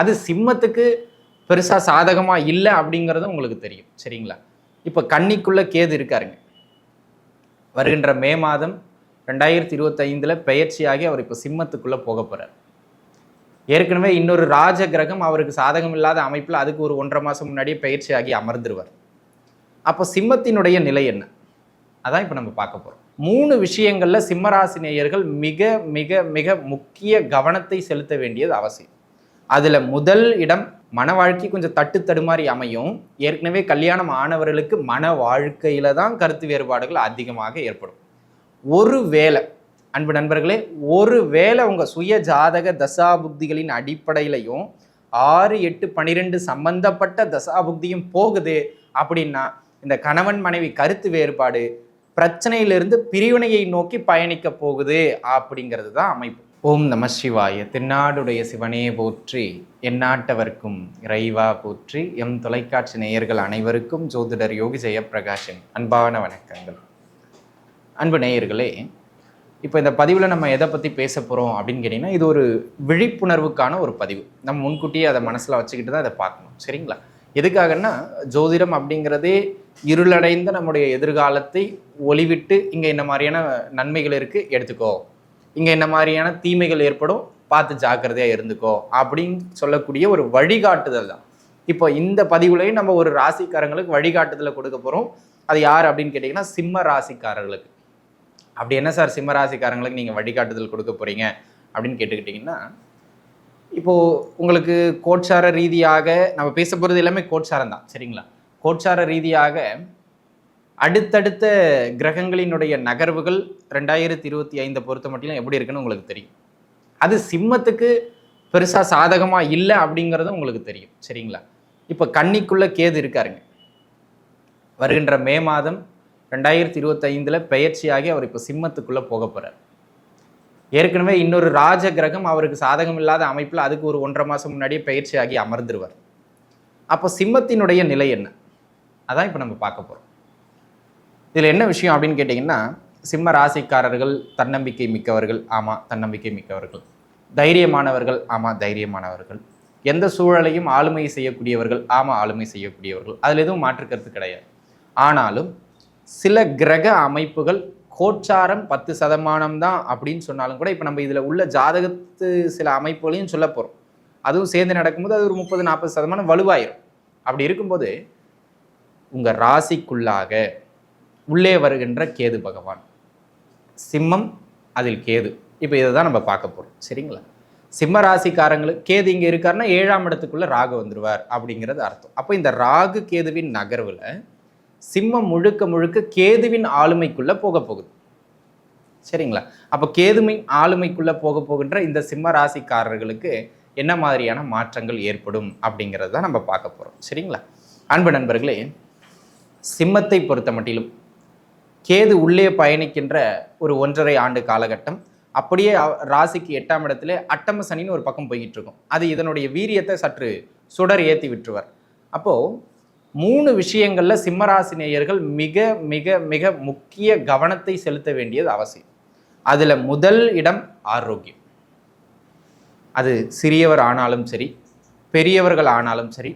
அது சிம்மத்துக்கு பெருசாக சாதகமாக இல்லை அப்படிங்கிறதும் உங்களுக்கு தெரியும். சரிங்களா? இப்போ கன்னிக்குள்ள கேது இருக்காருங்க. வருகின்ற மே மாதம் ரெண்டாயிரத்தி இருபத்தைந்தில் பெயர்ச்சியாகி அவர் இப்போ சிம்மத்துக்குள்ளே போக போகிறார் ஏற்கனவே இன்னொரு ராஜ கிரகம் அவருக்கு சாதகம் இல்லாத அமைப்பில் அதுக்கு ஒரு ஒன்றரை மாதம் முன்னாடியே பயிற்சியாகி அமர்ந்துருவார். அப்போ சிம்மத்தினுடைய நிலை என்ன? அதான் இப்போ நம்ம பார்க்க போகிறோம் மூணு விஷயங்களில் சிம்மராசினேயர்கள் மிக மிக மிக முக்கிய கவனத்தை செலுத்த வேண்டியது அவசியம். அதில் முதல் இடம் மன வாழ்க்கை கொஞ்சம் தட்டு தடுமாறி அமையும். ஏற்கனவே கல்யாணம் ஆனவர்களுக்கு மன வாழ்க்கையில் தான் கருத்து வேறுபாடுகள் அதிகமாக ஏற்படும். ஒரு வேளை அன்பு நண்பர்களே ஒரு வேளை உங்கள் சுய ஜாதக தசாபுக்திகளின் அடிப்படையிலையும் ஆறு எட்டு பன்னிரெண்டு சம்பந்தப்பட்ட தசாபுக்தியும் போகுது அப்படின்னா இந்த கணவன் மனைவி கருத்து வேறுபாடு பிரச்சனையிலிருந்து பிரிவினையை நோக்கி பயணிக்க போகுது அப்படிங்கிறது தான் அமைப்பு. ஓம் நம சிவாய. தென்னாடுடைய சிவனே போற்றி எந்நாட்டவர்க்கும் இறைவா போற்றி எம் தொலைக்காட்சி நேயர்கள் அனைவருக்கும் ஜோதிடர் யோகி ஜெயப்பிரகாஷின் அன்பான வணக்கங்கள். அன்பு நேயர்களே இப்போ இந்த பதிவில் நம்ம எதை பற்றி பேச போகிறோம் அப்படின்னு கேட்டிங்கன்னா இது ஒரு விழிப்புணர்வுக்கான ஒரு பதிவு. நம்ம முன்கூட்டியே அதை மனசில் வச்சுக்கிட்டு தான் அதை பார்க்கணும். சரிங்களா? எதுக்காகன்னா ஜோதிடம் அப்படிங்கிறதே இருளடைந்த நம்முடைய எதிர்காலத்தை ஒளிவிட்டு இங்கே இந்த மாதிரியான நன்மைகள் இருக்குது எடுத்துக்கோ. இங்கே இந்த மாதிரியான தீமைகள் ஏற்படும்? பார்த்து ஜாக்கிரதையாக இருந்துக்கோ. அப்படின்னு சொல்லக்கூடிய ஒரு வழிகாட்டுதல் தான். இப்போ இந்த பதிவுலையும் நம்ம ஒரு ராசிக்காரங்களுக்கு வழிகாட்டுதலை கொடுக்க போகிறோம் அது யார் அப்படின்னு கேட்டிங்கன்னா சிம்ம ராசிக்காரர்களுக்கு. அப்படி என்ன சார் சிம்ம ராசிக்காரங்களுக்கு நீங்கள் வழிகாட்டுதல் கொடுக்க போகிறீங்க அப்படின்னு கேட்டுக்கிட்டிங்கன்னா இப்போது உங்களுக்கு கோட்சார ரீதியாக நம்ம பேச போகிறது எல்லாமே கோட்சாரம் தான் சரிங்களா? கோட்சார ரீதியாக அடுத்தடுத்த கிரகங்களினுடைய நகர்வுகள் ரெண்டாயிரத்தி இருபத்தி ஐந்தை பொறுத்த மட்டும் எப்படி இருக்குன்னு உங்களுக்கு தெரியும். அது சிம்மத்துக்கு பெருசாக சாதகமாக இல்லை அப்படிங்கிறதும் உங்களுக்கு தெரியும். சரிங்களா? இப்போ கன்னிக்குள்ளே கேது இருக்காருங்க. வருகின்ற மே மாதம் ரெண்டாயிரத்தி இருபத்தைந்தில் பெயர்ச்சியாகி அவர் இப்போ சிம்மத்துக்குள்ளே போக போகிறார் ஏற்கனவே இன்னொரு ராஜ கிரகம் அவருக்கு சாதகம் இல்லாத அமைப்பில் அதுக்கு ஒரு ஒன்றரை மாதம் முன்னாடியே பயிற்சியாகி அமர்ந்துருவார். அப்போ சிம்மத்தினுடைய நிலை என்ன? அதான் இப்போ நம்ம பார்க்க போகிறோம் இதில் என்ன விஷயம் அப்படின்னு கேட்டிங்கன்னா சிம்ம ராசிக்காரர்கள் தன்னம்பிக்கை மிக்கவர்கள் ஆமாம் தன்னம்பிக்கை மிக்கவர்கள். தைரியமானவர்கள் ஆமாம் தைரியமானவர்கள். எந்த சூழலையும் ஆளுமை செய்யக்கூடியவர்கள் ஆமாம் ஆளுமை செய்யக்கூடியவர்கள். அதில் எதுவும் மாற்று கருத்து கிடையாது. ஆனாலும் சில கிரக அமைப்புகள் கோச்சாரம் பத்து சதமானம் தான் அப்படின்னு சொன்னாலும் கூட இப்போ நம்ம இதில் உள்ள ஜாதகத்து சில அமைப்புகளையும் சொல்ல போகிறோம் அதுவும் சேர்ந்து நடக்கும்போது அது ஒரு முப்பது நாற்பது சதமானம் வலுவாயிரும். அப்படி இருக்கும்போது உங்கள் ராசிக்குள்ளாக உள்ளே வருகின்ற கேது பகவான். சிம்மம் அதில் கேது. இப்போ இதை தான் நம்ம பார்க்க போகிறோம் சரிங்களா? சிம்ம ராசிக்காரங்களுக்கு கேது இங்கே இருக்காருன்னா ஏழாம் இடத்துக்குள்ளே ராகு வந்துடுவார் அப்படிங்கிறது அர்த்தம். அப்போ இந்த ராகு கேதுவின் நகர்வில் சிம்மம் முழுக்க முழுக்க கேதுவின் ஆளுமைக்குள்ளே போக போகுது. சரிங்களா? அப்போ கேதுவின் ஆளுமைக்குள்ளே போக போகின்ற இந்த சிம்ம ராசிக்காரர்களுக்கு என்ன மாதிரியான மாற்றங்கள் ஏற்படும் அப்படிங்கிறது தான் நம்ம பார்க்க போகிறோம் சரிங்களா? அன்பு நண்பர்களே சிம்மத்தை பொறுத்த மட்டிலும் கேது உள்ளே பயணிக்கின்ற ஒரு ஒன்றரை ஆண்டு காலகட்டம். அப்படியே ராசிக்கு எட்டாம் இடத்துல அட்டம சனின்னு ஒரு பக்கம் போய்கிட்டு இருக்கும் அது இதனுடைய வீரியத்தை சற்று சுடர் ஏற்றி விட்டுருவார். அப்போது மூணு விஷயங்களில் சிம்மராசி நேயர்கள் மிக மிக மிக முக்கிய கவனத்தை செலுத்த வேண்டியது அவசியம். அதில் முதல் இடம் ஆரோக்கியம். அது சிறியவர் ஆனாலும் சரி பெரியவர்கள் ஆனாலும் சரி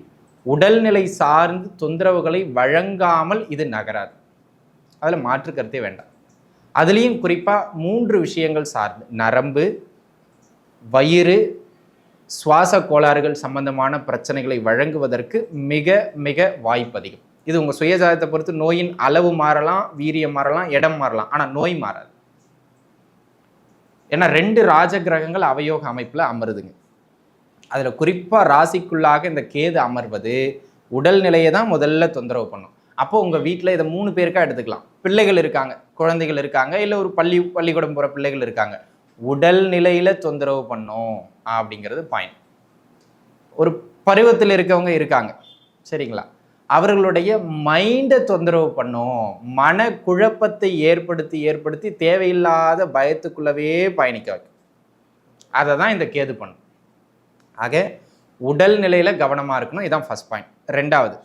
உடல்நிலை சார்ந்து தொந்தரவுகளை வழங்காமல் இது நகராது. அதில் மாற்று கருத்தே வேண்டாம். அதுலேயும் குறிப்பாக மூன்று விஷயங்கள் சார்ந்து நரம்பு வயிறு சுவாச கோளாறுகள் சம்பந்தமான பிரச்சனைகளை வழங்குவதற்கு மிக மிக வாய்ப்பு அதிகம். இது உங்கள் சுயஜாதத்தை பொறுத்து நோயின் அளவு மாறலாம் வீரியம் மாறலாம் இடம் மாறலாம். ஆனால் நோய் மாறாது. ஏன்னா ரெண்டு ராஜ கிரகங்கள் அவயோக அமைப்பில் அமருதுங்க. அதில் குறிப்பாக ராசிக்குள்ளாக இந்த கேது அமர்வது உடல்நிலையை தான் முதல்ல தொந்தரவு பண்ணும். அப்போ உங்கள் வீட்டில் இதை மூணு பேருக்கா எடுத்துக்கலாம். பிள்ளைகள் இருக்காங்க குழந்தைகள் இருக்காங்க இல்லை ஒரு பள்ளி பள்ளிக்கூடம் போகிற பிள்ளைகள் இருக்காங்க. உடல் நிலையில தொந்தரவு பண்ணும் அப்படிங்கிறது பாயிண்ட் ஒரு பருவத்தில் இருக்கவங்க இருக்காங்க சரிங்களா? அவர்களுடைய மைண்டை தொந்தரவு பண்ணும் மன குழப்பத்தை ஏற்படுத்தி ஏற்படுத்தி தேவையில்லாத பயத்துக்குள்ளவே பயணிக்க வைக்கும். அதை தான் இந்த கேது பண்ணும். ஆக உடல் நிலையில கவனமாக இருக்கணும் இதான் ஃபர்ஸ்ட் பாயிண்ட் ரெண்டாவது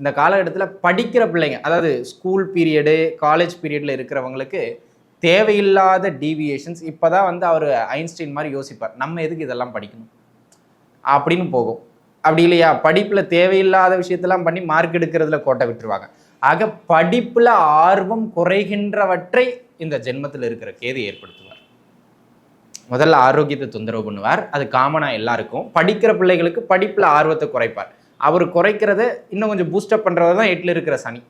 இந்த காலகட்டத்தில் படிக்கிற பிள்ளைங்க அதாவது ஸ்கூல் பீரியடு காலேஜ் பீரியடில் இருக்கிறவங்களுக்கு தேவையில்லாத டீவியேஷன்ஸ் இப்போ தான் வந்து அவர் ஐன்ஸ்டீன் மாதிரி யோசிப்பார். நம்ம எதுக்கு இதெல்லாம் படிக்கணும்? அப்படின்னு போகும். அப்படி இல்லையா? படிப்பில் தேவையில்லாத விஷயத்தெல்லாம் பண்ணி மார்க் எடுக்கிறதுல கோட்டை விட்டுருவாங்க. ஆக படிப்பில் ஆர்வம் குறைகின்றவற்றை இந்த ஜென்மத்தில் இருக்கிற கேது ஏற்படுத்துவார். முதல்ல ஆரோக்கியத்தை தொந்தரவு பண்ணுவார். அது காமனாக எல்லாருக்கும். படிக்கிற பிள்ளைகளுக்கு படிப்பில் ஆர்வத்தை குறைப்பார். அவர் குறைக்கிறத இன்னும் கொஞ்சம் பூஸ்டப் பண்ணுறது தான் எட்டில் இருக்கிற சனி.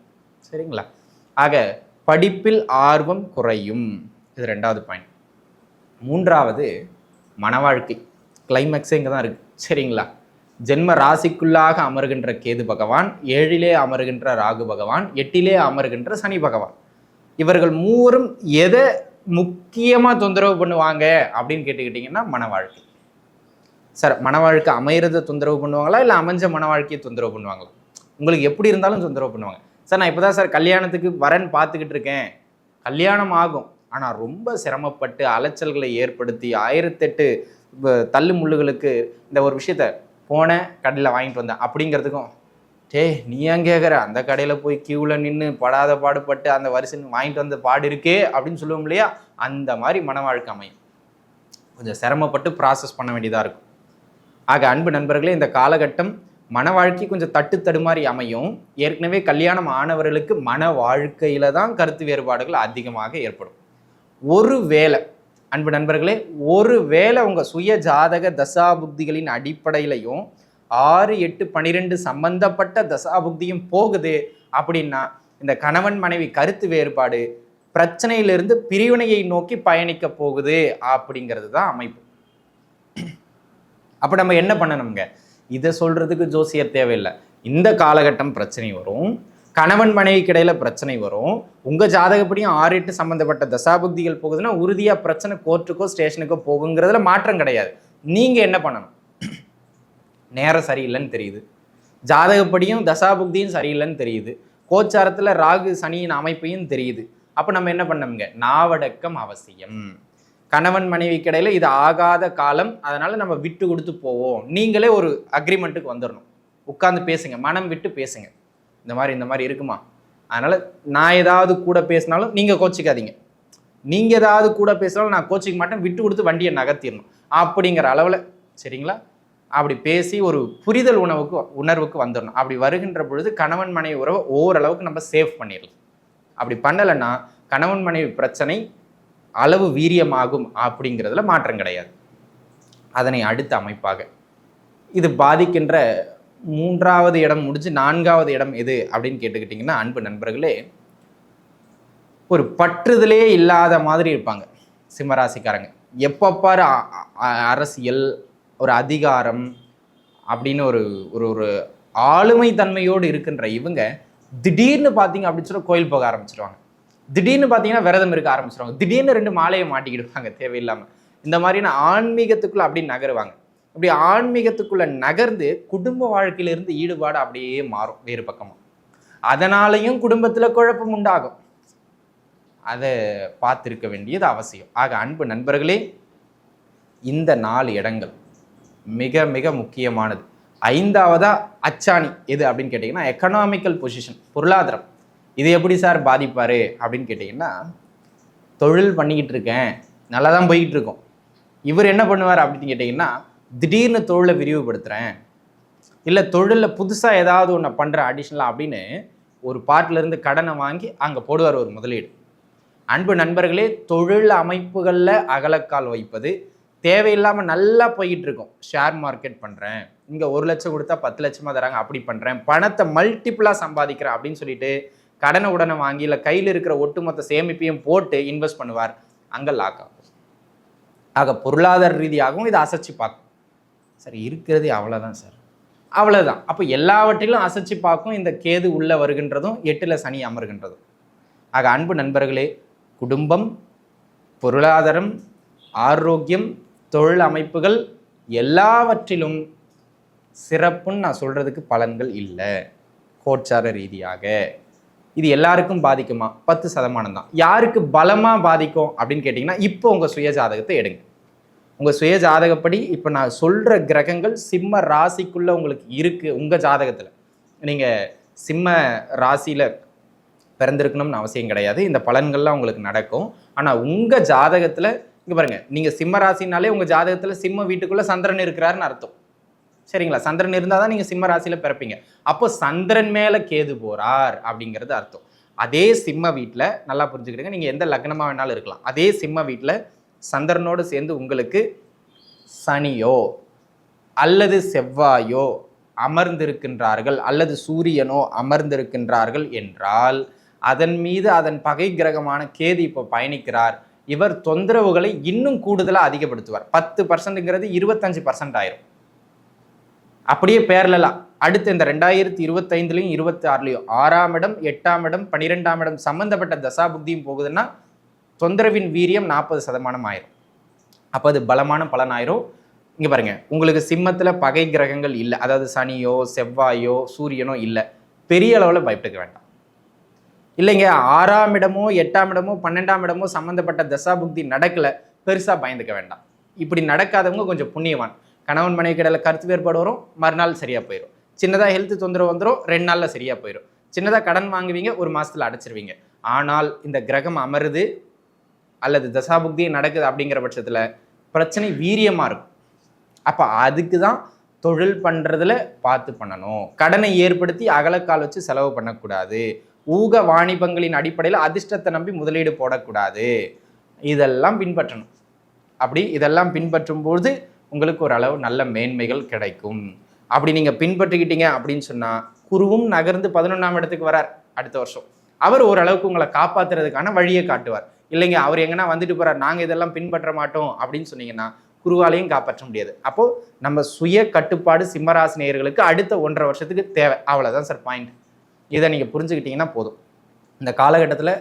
சரிங்களா? ஆக படிப்பில் ஆர்வம் குறையும். இது ரெண்டாவது பாயிண்ட் மூன்றாவது மனவாழ்க்கை கிளைமேக்ஸே இங்கே தான் இருக்குது சரிங்களா? ஜென்ம ராசிக்குள்ளாக அமர்கின்ற கேது பகவான் ஏழிலே அமர்கின்ற ராகு பகவான் எட்டிலே அமர்கின்ற சனி பகவான். இவர்கள் மூவரும் எதை முக்கியமாக தொந்தரவு பண்ணுவாங்க அப்படின்னு கேட்டுக்கிட்டிங்கன்னா மன வாழ்க்கை. சார் மன வாழ்க்கை அமையிறத தொந்தரவு பண்ணுவாங்களா? இல்லை அமைஞ்ச மன வாழ்க்கையை தொந்தரவு பண்ணுவாங்களா? உங்களுக்கு எப்படி இருந்தாலும் தொந்தரவு பண்ணுவாங்க. சார் நான் இப்போ தான் சார் கல்யாணத்துக்கு வரேன்னு பார்த்துக்கிட்டு இருக்கேன். கல்யாணம் ஆகும். ஆனால் ரொம்ப சிரமப்பட்டு அலைச்சல்களை ஏற்படுத்தி ஆயிரத்தெட்டு தள்ளு முள்ளுகளுக்கு இந்த ஒரு விஷயத்த போன கடையில் வாங்கிட்டு வந்தேன். அப்படிங்கிறதுக்கும் டே நீ ஏன் கேட்குற அந்த கடையில் போய் கியூவில் நின்று படாத பாடுபட்டு அந்த வரிசை வாங்கிட்டு வந்த பாடு இருக்கே அப்படின்னு சொல்லுவோம் இல்லையா? அந்த மாதிரி மன வாழ்க்கை அமையும். கொஞ்சம் சிரமப்பட்டு ப்ராசஸ் பண்ண வேண்டியதாக இருக்கும். ஆக அன்பு நண்பர்களே இந்த காலகட்டம் மன வாழ்க்கை கொஞ்சம் தட்டு தடுமாறி அமையும். ஏற்கனவே கல்யாணம் ஆனவர்களுக்கு மன வாழ்க்கையில தான் கருத்து வேறுபாடுகள் அதிகமாக ஏற்படும். ஒரு வேளை அன்பு நண்பர்களே ஒரு வேளை உங்கள் சுய ஜாதக தசாபுக்திகளின் அடிப்படையிலையும் ஆறு எட்டு பன்னிரெண்டு சம்பந்தப்பட்ட தசாபுக்தியும் போகுது அப்படின்னா இந்த கணவன் மனைவி கருத்து வேறுபாடு பிரச்சனையிலிருந்து பிரிவினையை நோக்கி பயணிக்க போகுது அப்படிங்கிறது தான் அமைப்பு. அப்போ நம்ம என்ன பண்ணணுங்க? இதை சொல்கிறதுக்கு ஜோசியர் தேவையில்லை. இந்த காலகட்டம் பிரச்சனை வரும். கணவன் மனைவிக்கு இடையில பிரச்சனை வரும். உங்கள் ஜாதகப்படியும் ஆறு எட்டு சம்மந்தப்பட்ட தசாபுக்திகள் போகுதுன்னா உறுதியாக பிரச்சனை கோர்ட்டுக்கோ ஸ்டேஷனுக்கோ போகுங்கிறதுல மாற்றம் கிடையாது. நீங்கள் என்ன பண்ணணும்? நேரம் சரியில்லைன்னு தெரியுது. ஜாதகப்படியும் தசாபுக்தியும் சரியில்லைன்னு தெரியுது. கோச்சாரத்தில் ராகு சனியின் அமைப்பையும் தெரியுது. அப்போ நம்ம என்ன பண்ணோம்ங்க நாவடக்கம் அவசியம். கணவன் மனைவிக்கு இடையில் இது ஆகாத காலம் அதனால் நம்ம விட்டு கொடுத்து போவோம். நீங்களே ஒரு அக்ரிமெண்ட்டுக்கு வந்துடணும் உட்காந்து பேசுங்க மனம் விட்டு பேசுங்க. இந்த மாதிரி இந்த மாதிரி இருக்குமா? அதனால் நான் ஏதாவது கூட பேசினாலும் நீங்கள் கோச்சிக்காதீங்க. நீங்கள் ஏதாவது கூட பேசினாலும் நான் கோச்சிக்க மாட்டேன் விட்டு கொடுத்து வண்டியை நகர்த்திடணும் அப்படிங்கிற அளவில் சரிங்களா? அப்படி பேசி ஒரு புரிதல் உணவுக்கு உணர்வுக்கு வந்துடணும் அப்படி வருகின்ற பொழுது கணவன் மனைவி உறவை ஓரளவுக்கு நம்ம சேவ் பண்ணிடலாம். அப்படி பண்ணலைன்னா கணவன் மனைவி பிரச்சனை அளவு வீரியமாகும் அப்படிங்கிறதுல மாற்றம் கிடையாது. அதனை அடுத்த அமைப்பாக. இது பாதிக்கின்ற மூன்றாவது இடம் முடிஞ்சு நான்காவது இடம் எது அப்படின்னு கேட்டுக்கிட்டிங்கன்னா அன்பு நண்பர்களே ஒரு பற்றுதலே இல்லாத மாதிரி இருப்பாங்க சிம்மராசிக்காரங்க. எப்போ பாரு அ- அரசியல் ஒரு அதிகாரம் அப்படின்னு ஒரு ஒரு ஒரு ஆளுமை தன்மையோடு இருக்கின்ற இவங்க திடீர்னு பார்த்தீங்க அப்படின்னு சொல்லி கோயில் போக ஆரம்பிச்சிருவாங்க. திடீர்னு பார்த்தீங்கன்னா விரதம் இருக்க ஆரம்பிச்சிருவாங்க. திடீர்னு ரெண்டு மாலையை மாட்டிக்கிடுவாங்க தேவையில்லாமல் இந்த மாதிரியான ஆன்மீகத்துக்குள்ளே அப்படி நகருவாங்க. அப்படி ஆன்மீகத்துக்குள்ளே நகர்ந்து குடும்ப வாழ்க்கையிலிருந்து ஈடுபாடு அப்படியே மாறும் வேறு பக்கமாக அதனாலையும் குடும்பத்தில் குழப்பம் உண்டாகும். அதை பார்த்துருக்க வேண்டியது அவசியம். ஆக அன்பு நண்பர்களே இந்த நாலு இடங்கள் மிக மிக முக்கியமானது. ஐந்தாவதா அச்சாணி எது அப்படின்னு கேட்டிங்கன்னா எக்கனாமிக்கல் பொசிஷன் பொருளாதாரம். இது எப்படி சார் பாதிப்பார் அப்படின்னு கேட்டிங்கன்னா தொழில் பண்ணிக்கிட்டு இருக்கேன் நல்லா தான் போய்கிட்டு இருக்கோம் இவர் என்ன பண்ணுவார் அப்படின்னு கேட்டிங்கன்னா திடீர்னு தொழிலை விரிவுபடுத்துகிறேன் இல்லை தொழிலில் புதுசாக ஏதாவது ஒன்று பண்ணுறேன் அடிஷ்னலாக அப்படின்னு ஒரு பார்ட்லிருந்து கடனை வாங்கி அங்கே போடுவார் ஒரு முதலீடு. அன்பு நண்பர்களே தொழில் அமைப்புகளில் அகலக்கால் வைப்பது தேவையில்லாமல் நல்லா போய்கிட்டு இருக்கும் ஷேர் மார்க்கெட் பண்ணுறேன் இங்கே ஒரு லட்சம் கொடுத்தா பத்து லட்சமாக தராங்க அப்படி பண்ணுறேன் பணத்தை மல்டிப்புளாக சம்பாதிக்கிறேன் அப்படின்னு சொல்லிட்டு கடனை உடனே வாங்கி இல்லை கையில் இருக்கிற ஒட்டுமொத்த சேமிப்பையும் போட்டு இன்வெஸ்ட் பண்ணுவார். அங்கே லாக் ஆகும். ஆக பொருளாதார ரீதியாகவும் இதை அசைச்சு பார்க்கும். சார் இருக்கிறதே அவ்வளோதான் சார். அவ்வளோதான் அப்போ எல்லாவற்றிலும் அசைச்சு பார்க்கும் இந்த கேது உள்ளே வருகின்றதும் எட்டில் சனி அமர்கின்றதும் ஆக அன்பு நண்பர்களே குடும்பம் பொருளாதாரம் ஆரோக்கியம் தொழில் அமைப்புகள் எல்லாவற்றிலும் சிறப்புன்னு நான் சொல்கிறதுக்கு பலன்கள் இல்லை. கோச்சார ரீதியாக. இது எல்லாருக்கும் பாதிக்குமா? பத்து சதமானம் தான். யாருக்கு பலமாக பாதிக்கும் அப்படின்னு கேட்டிங்கன்னா இப்போ உங்கள் சுய ஜாதகத்தை எடுங்க. உங்கள் சுய ஜாதகப்படி இப்போ நான் சொல்கிற கிரகங்கள் சிம்ம ராசிக்குள்ளே உங்களுக்கு இருக்குது உங்கள் ஜாதகத்தில். நீங்கள் சிம்ம ராசியில் பிறந்திருக்கணும்னு அவசியம் கிடையாது. இந்த பலன்கள்லாம் உங்களுக்கு நடக்கும். ஆனால் உங்கள் ஜாதகத்தில் இங்கே பாருங்கள் நீங்கள் சிம்ம ராசினாலே உங்கள் ஜாதகத்தில் சிம்ம வீட்டுக்குள்ளே சந்திரன் இருக்கிறாருன்னு அர்த்தம். சரிங்களா? சந்திரன் இருந்தால் தான் நீங்கள் சிம்ம ராசியில் பிறப்பீங்க. அப்போ சந்திரன் மேலே கேது போகிறார் அப்படிங்கிறது அர்த்தம். அதே சிம்ம வீட்டில் நல்லா புரிஞ்சுக்கிடுங்க. நீங்கள் எந்த லக்னமாக வேணாலும் இருக்கலாம். அதே சிம்ம வீட்டில் சந்திரனோடு சேர்ந்து உங்களுக்கு சனியோ அல்லது செவ்வாயோ அமர்ந்திருக்கின்றார்கள் அல்லது சூரியனோ அமர்ந்திருக்கின்றார்கள் என்றால் அதன் மீது அதன் பகை கிரகமான கேது இப்போ பயணிக்கிறார். இவர் தொந்தரவுகளை இன்னும் கூடுதலாக அதிகப்படுத்துவார். பத்து பர்சன்ட்டுங்கிறது இருபத்தஞ்சு பர்சன்ட் ஆயிரும். அப்படியே பேரலாம் அடுத்து இந்த ரெண்டாயிரத்தி இருபத்தைந்துலையும் இருபத்தி ஆறுலையும் ஆறாம் இடம் எட்டாம் இடம் பன்னிரெண்டாம் இடம் சம்மந்தப்பட்ட தசா புக்தியும் போகுதுன்னா தொந்தரவின் வீரியம் நாற்பது சதமானம் ஆயிரும். அப்போ அது பலமான பலன் ஆயிரும் இங்கே பாருங்க உங்களுக்கு சிம்மத்தில் பகை கிரகங்கள் இல்லை. அதாவது சனியோ செவ்வாயோ சூரியனோ இல்லை. பெரிய அளவில் பயப்பட்டுக்க வேண்டாம். இல்லைங்க ஆறாம் இடமோ எட்டாம் இடமோ பன்னெண்டாம் இடமோ சம்மந்தப்பட்ட தசா புக்தி நடக்கல பெருசாக பயந்துக்க வேண்டாம். இப்படி நடக்காதவங்க கொஞ்சம் புண்ணியவான். கணவன் மனைவி கடையில் கருத்து வேறுபாடு வரும் மறுநாள் சரியாக போயிடும் சின்னதாக ஹெல்த் தொந்தரவு வந்துடும் ரெண்டு நாளில் சரியாக போயிடும் சின்னதாக கடன் வாங்குவீங்க ஒரு மாதத்தில் அடைச்சிருவீங்க. ஆனால் இந்த கிரகம் அமருது அல்லது தசாபுக்தி நடக்குது அப்படிங்கிற பட்சத்தில் பிரச்சனை வீரியமாக இருக்கும். அப்போ அதுக்கு தான் தொழில் பண்ணுறதுல பார்த்து பண்ணணும். கடனை ஏற்படுத்தி அகலக்கால் வச்சு செலவு பண்ணக்கூடாது. ஊக வாணிபங்களின் அடிப்படையில் அதிர்ஷ்டத்தை நம்பி முதலீடு போடக்கூடாது. இதெல்லாம் பின்பற்றணும். அப்படி இதெல்லாம் பின்பற்றும் பொழுது உங்களுக்கு ஓரளவு நல்ல மேன்மைகள் கிடைக்கும். அப்படி நீங்கள் பின்பற்றிக்கிட்டீங்க அப்படின்னு சொன்னால் குருவும் நகர்ந்து பதினொன்றாம் இடத்துக்கு வரார் அடுத்த வருஷம். அவர் ஓரளவுக்கு உங்களை காப்பாத்துறதுக்கான வழியை காட்டுவார். இல்லைங்க அவர் எங்கன்னா வந்துட்டு போகிறார் நாங்கள் இதெல்லாம் பின்பற்ற மாட்டோம் அப்படின்னு சொன்னீங்கன்னா குருவாலையும் காப்பாற்ற முடியாது. அப்போது நம்ம சுய கட்டுப்பாடு சிம்மராசினியர்களுக்கு அடுத்த ஒன்றரை வருஷத்துக்கு தேவை. அவ்வளோதான் சார் பாயிண்ட் இதை நீங்கள் புரிஞ்சுக்கிட்டீங்கன்னா போதும். இந்த காலகட்டத்தில்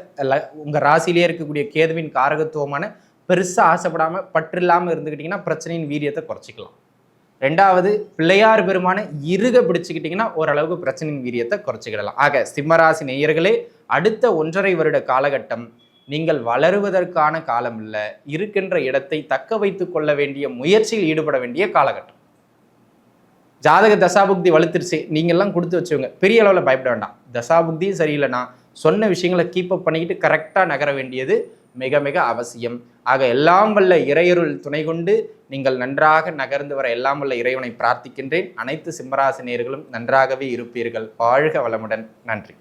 உங்கள் ராசியிலே இருக்கக்கூடிய கேதுவின் காரகத்துவமான பெருசாக ஆசைப்படாமல் பற்று இல்லாமல் இருந்துக்கிட்டிங்கன்னா பிரச்சனையின் வீரியத்தை குறைச்சிக்கலாம். ரெண்டாவது பிள்ளையார் பெருமான இருக பிடிச்சிக்கிட்டிங்கன்னா ஓரளவுக்கு பிரச்சனையின் வீரியத்தை குறைச்சிக்கிடலாம். ஆக சிம்மராசி நேயர்களே அடுத்த ஒன்றரை வருட காலகட்டம் நீங்கள் வளருவதற்கான காலம் இல்லை. இருக்கின்ற இடத்தை தக்க வைத்து கொள்ள வேண்டிய முயற்சியில் ஈடுபட வேண்டிய காலகட்டம். ஜாதக தசாபுக்தி வலுத்துருச்சு. நீங்கள்லாம் கொடுத்து வச்சுக்கோங்க. பெரிய அளவில் பயப்பட வேண்டாம். தசாபுக்தியும் சரியில்லைனா சொன்ன விஷயங்களை கீப் அப் பண்ணிக்கிட்டு கரெக்டாக நகர வேண்டியது மிக மிக அவசியம். ஆக எல்லாம் வல்ல இறையருள் துணை கொண்டு நீங்கள் நன்றாக நகர்ந்து வர எல்லாம் வல்ல இறைவனை பிரார்த்திக்கின்றேன். அனைத்து சிம்மராசினியர்களும் நன்றாகவே இருப்பீர்கள். வாழ்க வளமுடன். நன்றி.